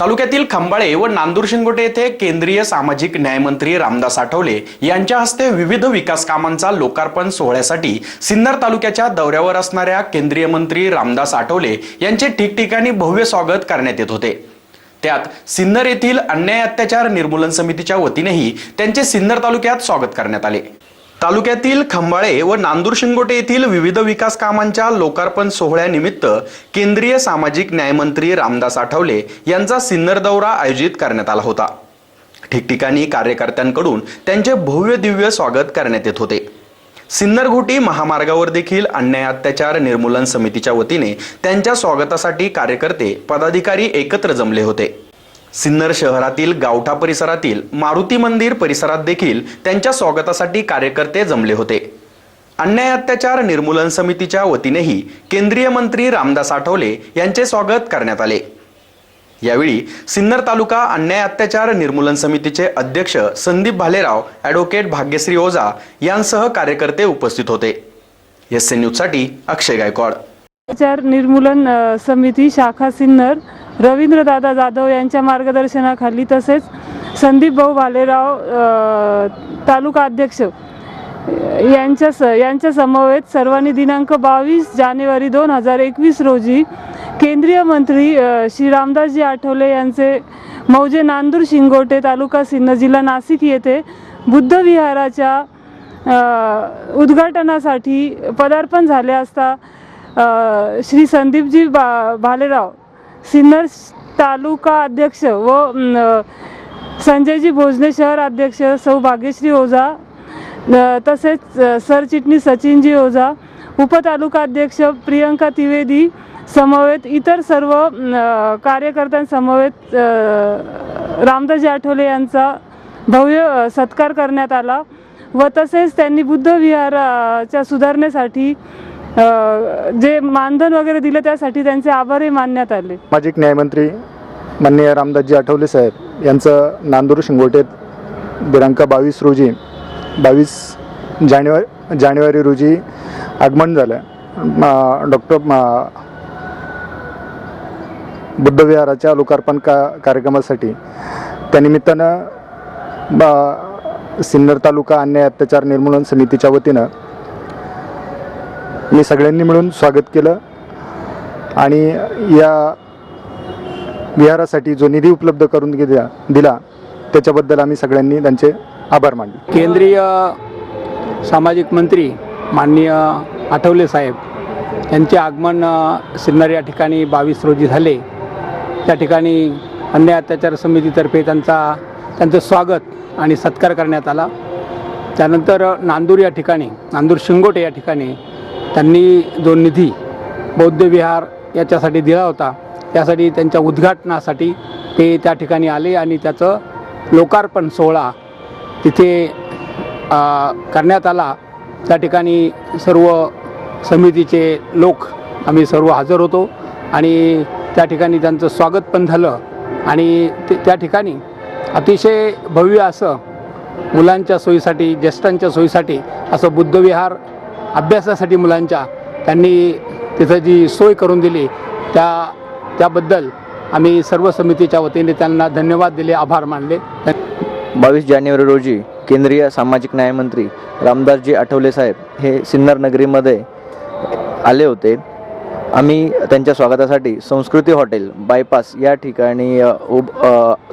तालुक्यातील खंबाळे व नांदूर शिंगोटे येथे केंद्रीय सामाजिक न्यायमंत्री रामदास आठवले यांच्या हस्ते विविध विकास कामांचा लोकार्पण सोहळ्यासाठी सिन्नर तालुक्याच्या दौऱ्यावर असणाऱ्या केंद्रीय मंत्री रामदास आठवले यांचे ठिकठिकाणी भव्य स्वागत करण्यात येत होते. त्यात सिन्नर येथील अन्याय अत्याचार निर्मूलन समितीच्या वतीनेही त्यांचे सिन्नर तालुक्यात स्वागत करण्यात आले. तालुक्यातील खंबाळे व नांदूर शिंगोटे येथील विविध विकास कामांच्या लोकार्पण सोहळ्यानिमित्त केंद्रीय सामाजिक न्यायमंत्री रामदास आठवले यांचा सिन्नर दौरा आयोजित करण्यात आला होता. ठिकठिकाणी कार्यकर्त्यांकडून त्यांचे भव्य दिव्य स्वागत करण्यात येत होते. सिन्नर घोटी महामार्गावर देखील अन्याय अत्याचार निर्मूलन समितीच्या वतीने त्यांच्या स्वागतासाठी कार्यकर्ते पदाधिकारी एकत्र जमले होते. सिन्नर शहरातील गावठा परिसरातील मारुती मंदिर परिसरात देखील त्यांच्या स्वागतासाठी कार्यकर्ते जमले होते. अन्याय अत्याचार निर्मूलन समितीच्या वतीनेही केंद्रीय मंत्री रामदास आठवले यांचे स्वागत करण्यात आले. यावेळी सिन्नर तालुका अन्याय अत्याचार निर्मूलन समितीचे अध्यक्ष संदीप भालेराव ॲडव्होकेट भाग्यश्री ओझा यांसह कार्यकर्ते उपस्थित होते. एस एन न्यूजसाठी अक्षय गायकवाड. अत्याचार निर्मूलन समिती शाखा सिन्नर रवींद्रदादा जाधव यांच्या मार्गदर्शनाखाली तसेच संदीप भाऊ भालेराव तालुका अध्यक्ष यांच्या स यांच्या समवेत सर्वांनी दिनांक बावीस जानेवारी दोन हजार एकवीस रोजी केंद्रीय मंत्री श्री रामदासजी आठवले यांचे मौजे नांदूर शिंगोटे तालुका सिन्नर जिल्हा नाशिक येथे बुद्ध विहाराच्या उद्घाटनासाठी पदार्पण झाले असता श्री संदीपजी बा भालेराव सिन्नर तालुका अध्यक्ष व संजयजी भोजने शहर अध्यक्ष सौ भाग्यश्री ओझा तसेच सरचिटणीस सचिनजी ओझा उपतालुका अध्यक्ष प्रियंका त्रिवेदी समवेत इतर सर्व कार्यकर्त्यांसमवेत रामदासजी आठवले यांचा भव्य सत्कार करण्यात आला व तसेच त्यांनी बुद्ध विहाराच्या सुधारणेसाठी जे मानधन वगैरे दिलं त्यासाठी त्यांचे आभारही मानण्यात आले. सामाजिक न्यायमंत्री माननीय रामदासजी आठवले साहेब यांचं नांदूर शिंगोटेत दिनांक बावीस रोजी बावीस जानेवारी जानेवारी रोजी आगमन झालं. डॉक्टर बुद्धविहाराच्या लोकार्पण का कार्यक्रमासाठी. त्यानिमित्तानं बा सिन्नर तालुका अन्याय अत्याचार निर्मूलन समितीच्या वतीनं मी सगळ्यांनी मिळून स्वागत केलं. आणि या विहारासाठी जो निधी उपलब्ध करून दिला दिला त्याच्याबद्दल आम्ही सगळ्यांनी त्यांचे आभार मानले. केंद्रीय सामाजिक मंत्री माननीय आठवले साहेब यांचे आगमन सिन्नर या ठिकाणी बावीस रोजी झाले. त्या ठिकाणी अन्याय अत्याचार समितीतर्फे त्यांचा त्यांचं स्वागत आणि सत्कार करण्यात आला. त्यानंतर नांदूर या ठिकाणी नांदूर शिंगोटे या ठिकाणी त्यांनी जो निधी बौद्ध विहार याच्यासाठी दिला होता त्यासाठी त्यांच्या उद्घाटनासाठी ते त्या ठिकाणी आले आणि त्याचं लोकार्पण सोहळा तिथे करण्यात आला. त्या ठिकाणी सर्व समितीचे लोक आम्ही सर्व हजर होतो आणि त्या ठिकाणी त्यांचं स्वागत पण झालं. आणि ते त्या ठिकाणी अतिशय भव्य असं मुलांच्या सोयीसाठी ज्येष्ठांच्या सोयीसाठी असं बुद्धविहार अभ्यासासाठी मुलांच्या त्यांनी तिथं जी सोय करून दिली त्या त्याबद्दल आम्ही सर्व समितीच्या वतीने त्यांना धन्यवाद दिले आभार मानले. बावीस जानेवारी रोजी केंद्रीय सामाजिक न्यायमंत्री रामदासजी आठवले साहेब हे सिन्नर नगरीमध्ये आले होते. आम्ही त्यांच्या स्वागतासाठी संस्कृती हॉटेल बायपास या ठिकाणी उब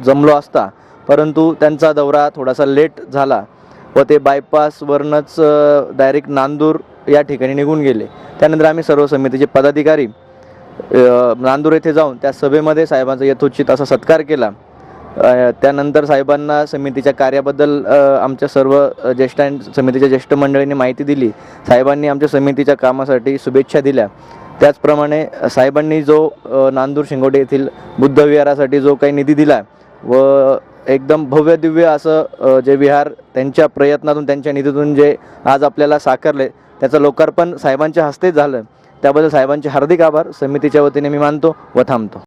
जमलो असता परंतु त्यांचा दौरा थोडासा लेट झाला. व ते बायपासवरनंच डायरेक्ट नांदूर या ठिकाणी निघून गेले. त्यानंतर आम्ही सर्व समितीचे पदाधिकारी नांदूर येथे जाऊन त्या सभेमध्ये साहेबांचा यथोचित असा सत्कार केला. त्यानंतर साहेबांना समितीच्या कार्याबद्दल आमच्या सर्व ज्येष्ठां समितीच्या ज्येष्ठ मंडळींनी माहिती दिली. साहेबांनी आमच्या समितीच्या कामासाठी शुभेच्छा दिल्या. त्याचप्रमाणे साहेबांनी जो नांदूर शिंगोटे येथील बुद्ध विहारासाठी जो काही निधी दिला व एकदम भव्य दिव्य असं जे विहार त्यांच्या प्रयत्नातून त्यांच्या निधीतून जे आज आपल्याला साकारले त्याचं लोकार्पण साहेबांच्या हस्ते झालं. त्याबद्दल साहेबांचे हार्दिक आभार. समितीच्या वतीने मी मानतो व थांबतो.